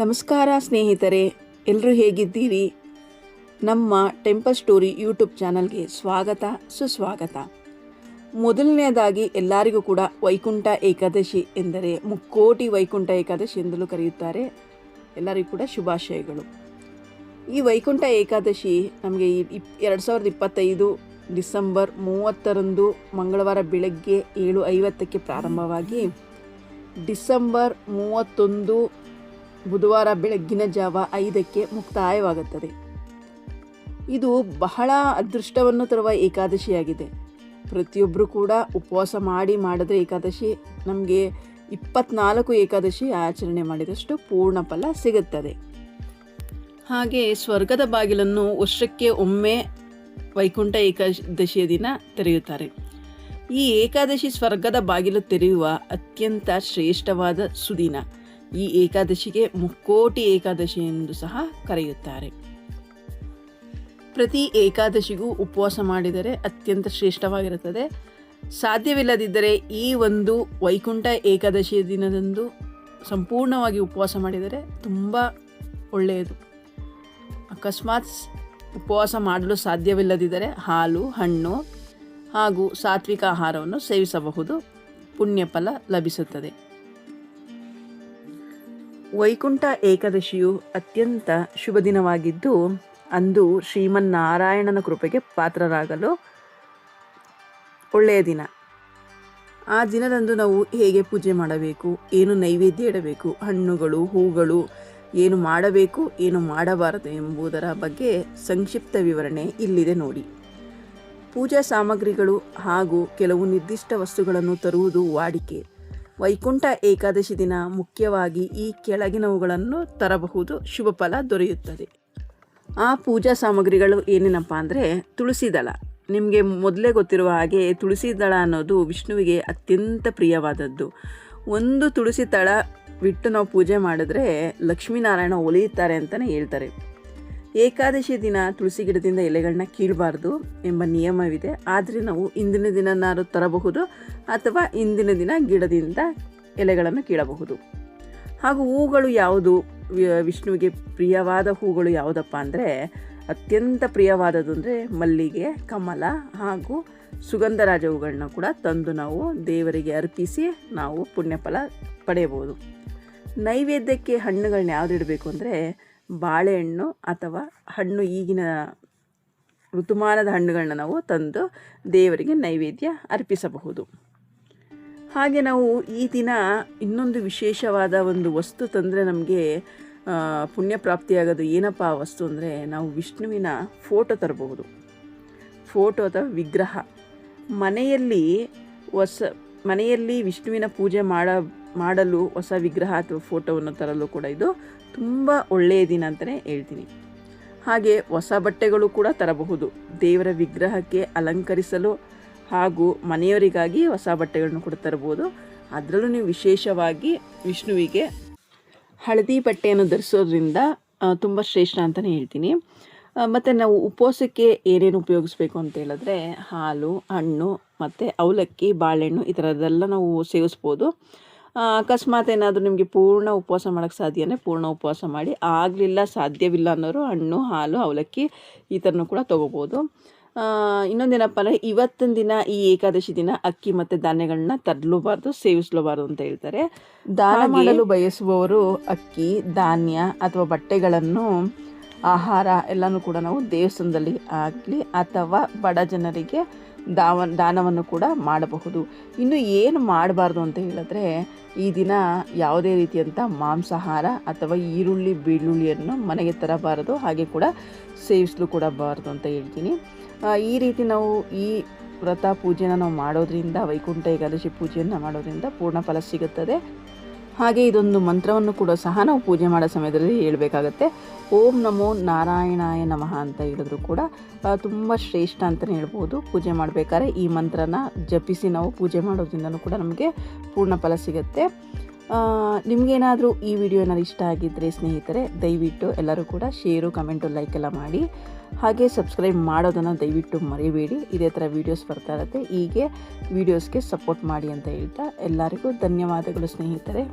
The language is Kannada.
ನಮಸ್ಕಾರ ಸ್ನೇಹಿತರೆ ಎಲ್ಲರೂ ಹೇಗಿದ್ದೀರಿ? ನಮ್ಮ ಟೆಂಪಲ್ ಸ್ಟೋರಿ ಯೂಟ್ಯೂಬ್ ಚಾನಲ್ಗೆ ಸ್ವಾಗತ, ಸುಸ್ವಾಗತ. ಮೊದಲನೆಯದಾಗಿ ಎಲ್ಲರಿಗೂ ಕೂಡ ವೈಕುಂಠ ಏಕಾದಶಿ ಎಂದರೆ ಮುಕ್ಕೋಟಿ ವೈಕುಂಠ ಏಕಾದಶಿ ಎಂದಲೂ ಕರೆಯುತ್ತಾರೆ. ಎಲ್ಲರಿಗೂ ಕೂಡ ಶುಭಾಶಯಗಳು. ಈ ವೈಕುಂಠ ಏಕಾದಶಿ ನಮಗೆ ಇಪ್, ಎರಡು ಸಾವಿರದ ಇಪ್ಪತ್ತೈದು ಡಿಸೆಂಬರ್ ಮೂವತ್ತರಂದು ಮಂಗಳವಾರ ಬೆಳಗ್ಗೆ ಏಳು ಐವತ್ತಕ್ಕೆ ಪ್ರಾರಂಭವಾಗಿ ಡಿಸೆಂಬರ್ ಮೂವತ್ತೊಂದು ಬುಧವಾರ ಬೆಳಗ್ಗಿನ ಜಾವ ಐದಕ್ಕೆ ಮುಕ್ತಾಯವಾಗುತ್ತದೆ. ಇದು ಬಹಳ ಅದೃಷ್ಟವನ್ನು ತರುವ ಏಕಾದಶಿಯಾಗಿದೆ. ಪ್ರತಿಯೊಬ್ಬರು ಕೂಡ ಉಪವಾಸ ಮಾಡಿ ಮಾಡಿದ್ರೆ ಏಕಾದಶಿ, ನಮಗೆ ಇಪ್ಪತ್ನಾಲ್ಕು ಏಕಾದಶಿ ಆಚರಣೆ ಮಾಡಿದಷ್ಟು ಪೂರ್ಣ ಫಲ ಸಿಗುತ್ತದೆ. ಹಾಗೆ ಸ್ವರ್ಗದ ಬಾಗಿಲನ್ನು ವರ್ಷಕ್ಕೆ ಒಮ್ಮೆ ವೈಕುಂಠ ಏಕಾದಶಿಯ ದಿನ ತೆರೆಯುತ್ತಾರೆ. ಈ ಏಕಾದಶಿ ಸ್ವರ್ಗದ ಬಾಗಿಲು ತೆರೆಯುವ ಅತ್ಯಂತ ಶ್ರೇಷ್ಠವಾದ ಸುದಿನ. ಈ ಏಕಾದಶಿಗೆ ಮುಕ್ಕೋಟಿ ಏಕಾದಶಿ ಎಂದು ಸಹ ಕರೆಯುತ್ತಾರೆ. ಪ್ರತಿ ಏಕಾದಶಿಗೂ ಉಪವಾಸ ಮಾಡಿದರೆ ಅತ್ಯಂತ ಶ್ರೇಷ್ಠವಾಗಿರುತ್ತದೆ. ಸಾಧ್ಯವಿಲ್ಲದಿದ್ದರೆ ಈ ಒಂದು ವೈಕುಂಠ ಏಕಾದಶಿಯ ದಿನದಂದು ಸಂಪೂರ್ಣವಾಗಿ ಉಪವಾಸ ಮಾಡಿದರೆ ತುಂಬ ಒಳ್ಳೆಯದು. ಅಕಸ್ಮಾತ್ ಉಪವಾಸ ಮಾಡಲು ಸಾಧ್ಯವಿಲ್ಲದಿದ್ದರೆ ಹಾಲು, ಹಣ್ಣು ಹಾಗೂ ಸಾತ್ವಿಕ ಆಹಾರವನ್ನು ಸೇವಿಸಬಹುದು. ಪುಣ್ಯಫಲ ಲಭಿಸುತ್ತದೆ. ವೈಕುಂಠ ಏಕಾದಶಿಯು ಅತ್ಯಂತ ಶುಭ ದಿನವಾಗಿದ್ದು, ಅಂದು ಶ್ರೀಮನ್ನಾರಾಯಣನ ಕೃಪೆಗೆ ಪಾತ್ರರಾಗಲು ಒಳ್ಳೆಯ ದಿನ. ಆ ದಿನದಂದು ನಾವು ಹೇಗೆ ಪೂಜೆ ಮಾಡಬೇಕು, ಏನು ನೈವೇದ್ಯ ಇಡಬೇಕು, ಹಣ್ಣುಗಳು, ಹೂಗಳು ಏನು ಮಾಡಬೇಕು, ಏನು ಮಾಡಬಾರದು ಎಂಬುದರ ಬಗ್ಗೆ ಸಂಕ್ಷಿಪ್ತ ವಿವರಣೆ ಇಲ್ಲಿದೆ ನೋಡಿ. ಪೂಜಾ ಸಾಮಗ್ರಿಗಳು ಹಾಗೂ ಕೆಲವು ನಿರ್ದಿಷ್ಟ ವಸ್ತುಗಳನ್ನು ತರುವುದು ವಾಡಿಕೆ. ವೈಕುಂಠ ಏಕಾದಶಿ ದಿನ ಮುಖ್ಯವಾಗಿ ಈ ಕೆಳಗಿನವುಗಳನ್ನು ತರಬಹುದು. ಶುಭ ಫಲ ದೊರೆಯುತ್ತದೆ. ಆ ಪೂಜಾ ಸಾಮಗ್ರಿಗಳು ಏನೇನಪ್ಪ ಅಂದರೆ ತುಳಸಿ ದಳ. ನಿಮಗೆ ಮೊದಲೇ ಗೊತ್ತಿರುವ ಹಾಗೆ ತುಳಸಿ ದಳ ಅನ್ನೋದು ವಿಷ್ಣುವಿಗೆ ಅತ್ಯಂತ ಪ್ರಿಯವಾದದ್ದು. ಒಂದು ತುಳಸಿ ತಳ ಬಿಟ್ಟು ನಾವು ಪೂಜೆ ಮಾಡಿದ್ರೆ ಲಕ್ಷ್ಮೀನಾರಾಯಣ ಒಲಿಯುತ್ತಾರೆ ಅಂತಲೇ ಹೇಳ್ತಾರೆ. ಏಕಾದಶಿ ದಿನ ತುಳಸಿ ಗಿಡದಿಂದ ಎಲೆಗಳನ್ನ ಕೀಳಬಾರ್ದು ಎಂಬ ನಿಯಮವಿದೆ. ಆದರೆ ನಾವು ಇಂದಿನ ದಿನನಾರು ತರಬಹುದು ಅಥವಾ ಇಂದಿನ ದಿನ ಗಿಡದಿಂದ ಎಲೆಗಳನ್ನು ಕೀಳಬಹುದು. ಹಾಗೂ ಹೂಗಳು ಯಾವುದು? ವಿಷ್ಣುವಿಗೆ ಪ್ರಿಯವಾದ ಹೂಗಳು ಯಾವುದಪ್ಪ ಅಂದರೆ ಅತ್ಯಂತ ಪ್ರಿಯವಾದದ್ದು ಅಂದರೆ ಮಲ್ಲಿಗೆ, ಕಮಲ ಹಾಗೂ ಸುಗಂಧರಾಜ ಹೂಗಳನ್ನ ಕೂಡ ತಂದು ನಾವು ದೇವರಿಗೆ ಅರ್ಪಿಸಿ ನಾವು ಪುಣ್ಯಫಲ ಪಡೆಯಬಹುದು. ನೈವೇದ್ಯಕ್ಕೆ ಹಣ್ಣುಗಳನ್ನ ಯಾವ್ದು ಇಡಬೇಕು ಅಂದರೆ ಬಾಳೆಹಣ್ಣು ಅಥವಾ ಹಣ್ಣು ಈಗಿನ ಋತುಮಾನದ ಹಣ್ಣುಗಳನ್ನ ನಾವು ತಂದು ದೇವರಿಗೆ ನೈವೇದ್ಯ ಅರ್ಪಿಸಬಹುದು. ಹಾಗೆ ನಾವು ಈ ದಿನ ಇನ್ನೊಂದು ವಿಶೇಷವಾದ ಒಂದು ವಸ್ತು ತಂದರೆ ನಮಗೆ ಪುಣ್ಯ ಪ್ರಾಪ್ತಿಯಾಗೋದು ಏನಪ್ಪ ಆ ವಸ್ತು ಅಂದರೆ ನಾವು ವಿಷ್ಣುವಿನ ಫೋಟೋ ತರಬಹುದು. ಫೋಟೋ ಅಥವಾ ವಿಗ್ರಹ. ಮನೆಯಲ್ಲಿ ಹೊಸ ಮನೆಯಲ್ಲಿ ವಿಷ್ಣುವಿನ ಪೂಜೆ ಮಾಡ ಮಾಡಲು ಹೊಸ ವಿಗ್ರಹ ಅಥವಾ ಫೋಟೋವನ್ನು ತರಲು ಕೂಡ ಇದು ತುಂಬ ಒಳ್ಳೆಯ ದಿನ ಅಂತಲೇ ಹೇಳ್ತೀನಿ. ಹಾಗೆ ಹೊಸ ಬಟ್ಟೆಗಳು ಕೂಡ ತರಬಹುದು. ದೇವರ ವಿಗ್ರಹಕ್ಕೆ ಅಲಂಕರಿಸಲು ಹಾಗೂ ಮನೆಯವರಿಗಾಗಿ ಹೊಸ ಬಟ್ಟೆಗಳನ್ನು ಕೂಡ ತರಬಹುದು. ಅದರಲ್ಲೂ ನೀವು ವಿಶೇಷವಾಗಿ ವಿಷ್ಣುವಿಗೆ ಹಳದಿ ಬಟ್ಟೆಯನ್ನು ಧರಿಸೋದ್ರಿಂದ ತುಂಬ ಶ್ರೇಷ್ಠ ಅಂತಲೇ ಹೇಳ್ತೀನಿ. ಮತ್ತು ನಾವು ಉಪವಾಸಕ್ಕೆ ಏನೇನು ಉಪಯೋಗಿಸ್ಬೇಕು ಅಂತ ಹೇಳಿದ್ರೆ, ಹಾಲು, ಹಣ್ಣು, ಮತ್ತು ಅವಲಕ್ಕಿ, ಬಾಳೆಹಣ್ಣು ಈ ಥರದ್ದೆಲ್ಲ ನಾವು ಸೇವಿಸ್ಬೋದು. ಅಕಸ್ಮಾತ್ ಏನಾದರೂ ನಿಮಗೆ ಪೂರ್ಣ ಉಪವಾಸ ಮಾಡೋಕ್ಕೆ ಸಾಧ್ಯನೇ ಪೂರ್ಣ ಉಪವಾಸ ಮಾಡಿ ಆಗಲಿಲ್ಲ ಸಾಧ್ಯವಿಲ್ಲ ಅನ್ನೋರು ಹಣ್ಣು ಹಾಲು ಅವಲಕ್ಕಿ ಈ ಥರನೂ ಕೂಡ ತೊಗೋಬೋದು. ಇನ್ನೊಂದೇನಪ್ಪ ಅಂದರೆ ಇವತ್ತಿನ ದಿನ ಈ ಏಕಾದಶಿ ದಿನ ಅಕ್ಕಿ ಮತ್ತು ಧಾನ್ಯಗಳನ್ನ ತರಲೂಬಾರ್ದು ಸೇವಿಸ್ಲೂಬಾರ್ದು ಅಂತ ಹೇಳ್ತಾರೆ. ದಾನ ಮಾಡಲು ಬಯಸುವವರು ಅಕ್ಕಿ ಧಾನ್ಯ ಅಥವಾ ಬಟ್ಟೆಗಳನ್ನು ಆಹಾರ ಎಲ್ಲನೂ ಕೂಡ ನಾವು ದೇವಸ್ಥಾನದಲ್ಲಿ ಆಗಲಿ ಅಥವಾ ಬಡ ಜನರಿಗೆ ದಾವ, ದಾನವನ್ನು ಕೂಡ ಮಾಡಬಹುದು. ಇನ್ನು ಏನು ಮಾಡಬಾರ್ದು ಅಂತ ಹೇಳಿದ್ರೆ ಈ ದಿನ ಯಾವುದೇ ರೀತಿಯಂಥ ಮಾಂಸಾಹಾರ ಅಥವಾ ಈರುಳ್ಳಿ, ಬೆಳ್ಳುಳ್ಳಿಯನ್ನು ಮನೆಗೆ ತರಬಾರದು. ಹಾಗೆ ಕೂಡ ಸೇವಿಸಲು ಬಾರದು ಅಂತ ಹೇಳ್ತೀನಿ. ಈ ರೀತಿ ನಾವು ಈ ವ್ರತ ಪೂಜೆನ ನಾವು ಮಾಡೋದ್ರಿಂದ, ವೈಕುಂಠ ಏಕಾದಶಿ ಪೂಜೆಯನ್ನು ಮಾಡೋದ್ರಿಂದ ಪೂರ್ಣ ಫಲ ಸಿಗುತ್ತದೆ. ಹಾಗೆ ಇದೊಂದು ಮಂತ್ರವನ್ನು ಕೂಡ ಸಹ ನಾವು ಪೂಜೆ ಮಾಡೋ ಸಮಯದಲ್ಲಿ ಹೇಳಬೇಕಾಗತ್ತೆ. ಓಂ ನಮೋ ನಾರಾಯಣಾಯ ನಮಃ ಅಂತ ಹೇಳಿದ್ರು ಕೂಡ ತುಂಬ ಶ್ರೇಷ್ಠ ಅಂತಲೇ ಹೇಳ್ಬೋದು. ಪೂಜೆ ಮಾಡಬೇಕಾದ್ರೆ ಈ ಮಂತ್ರನ ಜಪಿಸಿ ನಾವು ಪೂಜೆ ಮಾಡೋದ್ರಿಂದನೂ ಕೂಡ ನಮಗೆ ಪೂರ್ಣ ಫಲ ಸಿಗುತ್ತೆ. ನಿಮಗೇನಾದರೂ ಈ ವಿಡಿಯೋ ಏನಾದ್ರು ಇಷ್ಟ ಆಗಿದ್ದರೆ ಸ್ನೇಹಿತರೆ, ದಯವಿಟ್ಟು ಎಲ್ಲರೂ ಕೂಡ ಶೇರು, ಕಮೆಂಟು, ಲೈಕ್ ಎಲ್ಲ ಮಾಡಿ. ಹಾಗೆ ಸಬ್ಸ್ಕ್ರೈಬ್ ಮಾಡೋದನ್ನು ದಯವಿಟ್ಟು ಮರಿಬೇಡಿ. ಇದೇ ಥರ ವೀಡಿಯೋಸ್ ಬರ್ತಾ ಇರುತ್ತೆ. ಹೀಗೆ ವೀಡಿಯೋಸ್ಗೆ ಸಪೋರ್ಟ್ ಮಾಡಿ ಅಂತ ಹೇಳ್ತಾ ಎಲ್ಲರಿಗೂ ಧನ್ಯವಾದಗಳು ಸ್ನೇಹಿತರೆ.